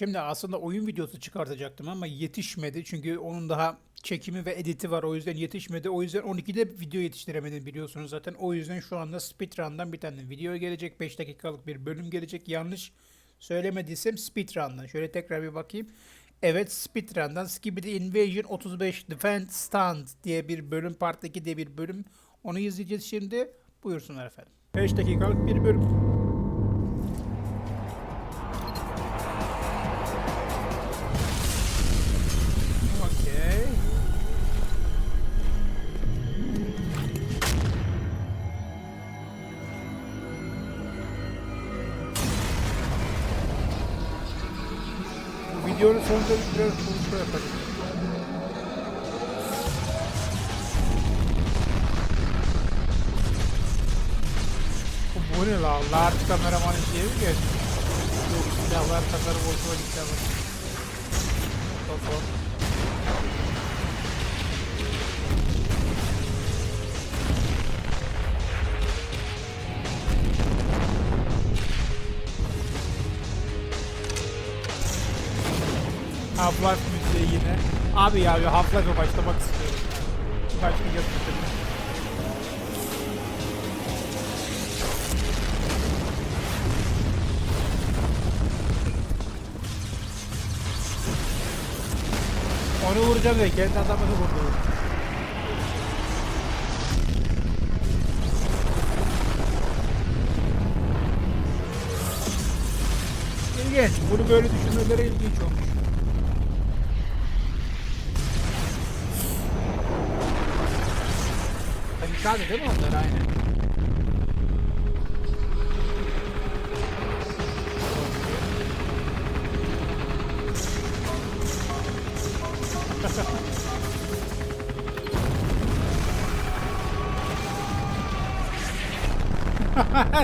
Şimdi aslında oyun videosu çıkartacaktım ama yetişmedi. Çünkü onun daha çekimi ve editi var. O yüzden yetişmedi. O yüzden 12'de video yetiştiremedim biliyorsunuz zaten. O yüzden şu anda speedrun'dan bir tane video gelecek. 5 dakikalık bir bölüm gelecek. Yanlış söylemediysem speedrun'dan. Şöyle tekrar bir bakayım. Evet speedrun'dan Skibidi Invasion 35 Defend Stand diye bir bölüm. Part 2 diye bir bölüm. Onu izleyeceğiz şimdi. Buyursunlar efendim. 5 dakikalık bir bölüm. Videonun sonunda biraz konuşma yapacağım. Bu, bu ne la? Large kameraman diye mi geldi? Yok silahlar tasarım hoşuma gitti ama. Telefon. Half-Life müziği yine. Abi ya bir Half-Life'e başlamak istiyorum. Başlayacağız bitirdim. Onu vuracağım ve kendi adamını vurdu. İlginç. Bunu böyle düşünmeleri ilginç olmuş. Kamikaze değil mi onlar aynen?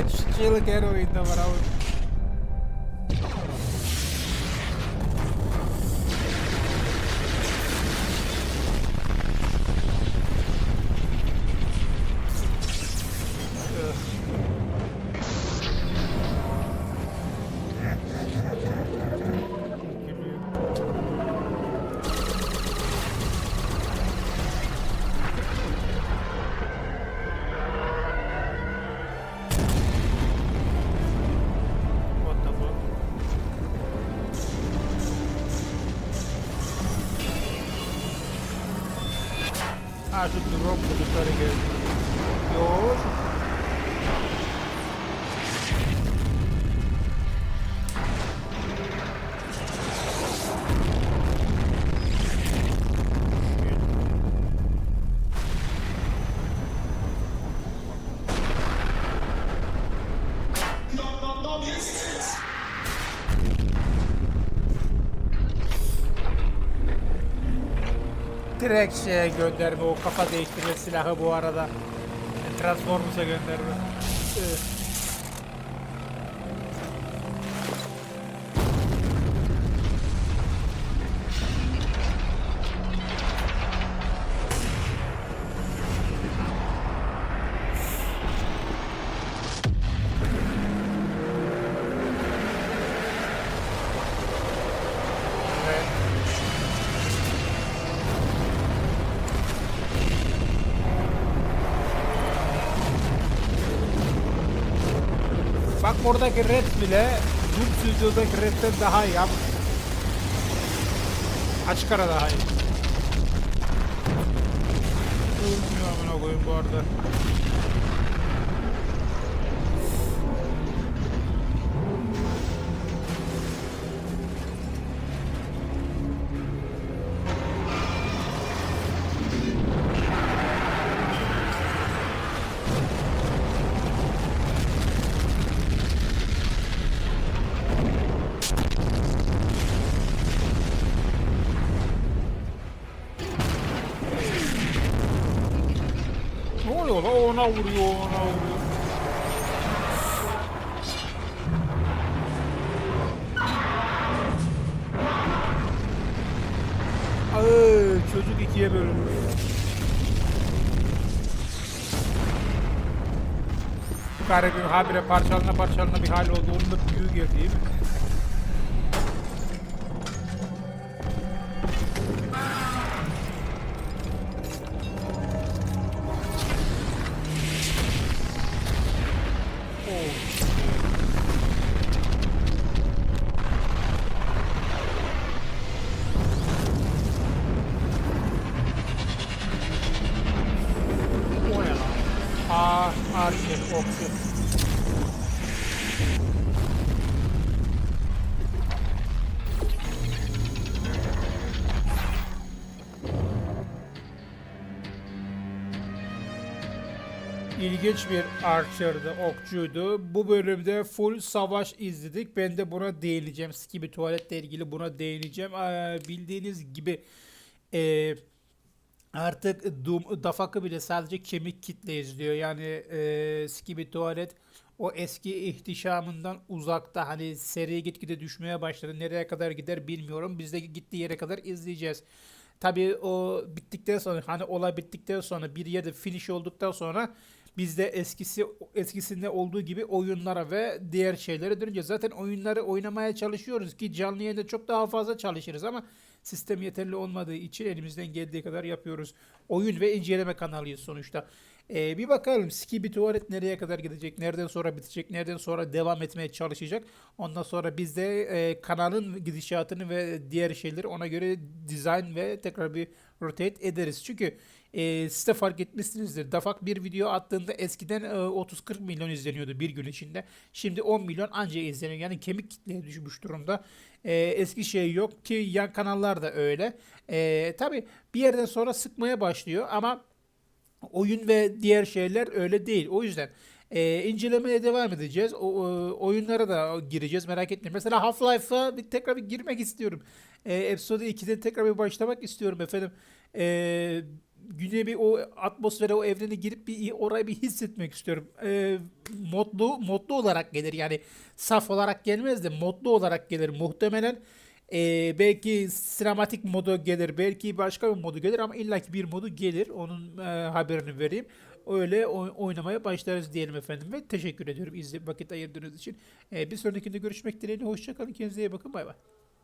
Şu Çığlık her. Ha şu drone bulutları geldi. Yok. Direkt şeye gönderme o kafa değiştirme silahı bu arada. Transformers'a gönderme. Evet. Oradaki red bile Doom Studio'daki redden daha iyi abi. Açık ara daha iyi. Ölmüyor amına koyayım bu arada. vuruyorlar. Ona vuruyor, ona vuruyor. Ay, çocuk ikiye bölünmüş. Garibim habire parçalına parçalına bir hal oldu. Onun da büyüğü girdi değil mi? Okçu. İlginç bir archer'dı, okçuydu. Bu bölümde full savaş izledik. Ben de buna değineceğim. Skibi tuvaletle ilgili buna değineceğim. Ee, bildiğiniz gibi e, artık Doom, Dafak'ı bile sadece kemik kitle izliyor. Yani e, Skibi tuvalet o eski ihtişamından uzakta. Hani seri gitgide düşmeye başladı. Nereye kadar gider bilmiyorum. Biz de gittiği yere kadar izleyeceğiz. Tabii o bittikten sonra hani olay bittikten sonra bir yerde finish olduktan sonra biz de eskisi eskisinde olduğu gibi oyunlara ve diğer şeylere döneceğiz. Zaten oyunları oynamaya çalışıyoruz ki canlı yayında çok daha fazla çalışırız ama sistem yeterli olmadığı için elimizden geldiği kadar yapıyoruz. Oyun ve inceleme kanalıyız sonuçta. Ee, bir bakalım Skibi Tuvalet nereye kadar gidecek, nereden sonra bitecek, nereden sonra devam etmeye çalışacak. Ondan sonra biz de e, kanalın gidişatını ve diğer şeyleri ona göre dizayn ve tekrar bir rotate ederiz. Çünkü e, siz fark etmişsinizdir. Dafak bir video attığında eskiden e, 30-40 milyon izleniyordu bir gün içinde. Şimdi 10 milyon anca izleniyor. Yani kemik kitleye düşmüş durumda. E, eski şey yok ki yan kanallar da öyle. E, tabii bir yerden sonra sıkmaya başlıyor ama oyun ve diğer şeyler öyle değil. O yüzden e, incelemeye devam edeceğiz. O, o- oyunlara da gireceğiz merak etmeyin. Mesela Half-Life'a bir, tekrar bir girmek istiyorum. E, Episode 2'de tekrar bir başlamak istiyorum efendim. E, güne bir o atmosfere, o evrene girip bir orayı bir hissetmek istiyorum. E, modlu, modlu olarak gelir yani saf olarak gelmez de modlu olarak gelir muhtemelen. Ee, belki sinematik modu gelir, belki başka bir modu gelir ama illaki bir modu gelir. Onun e, haberini vereyim. Öyle oy- oynamaya başlarız diyelim efendim ve teşekkür ediyorum izle vakit ayırdığınız için. Ee, bir sonrakinde görüşmek dileğiyle. Hoşçakalın. Kendinize iyi bakın. Bay bay.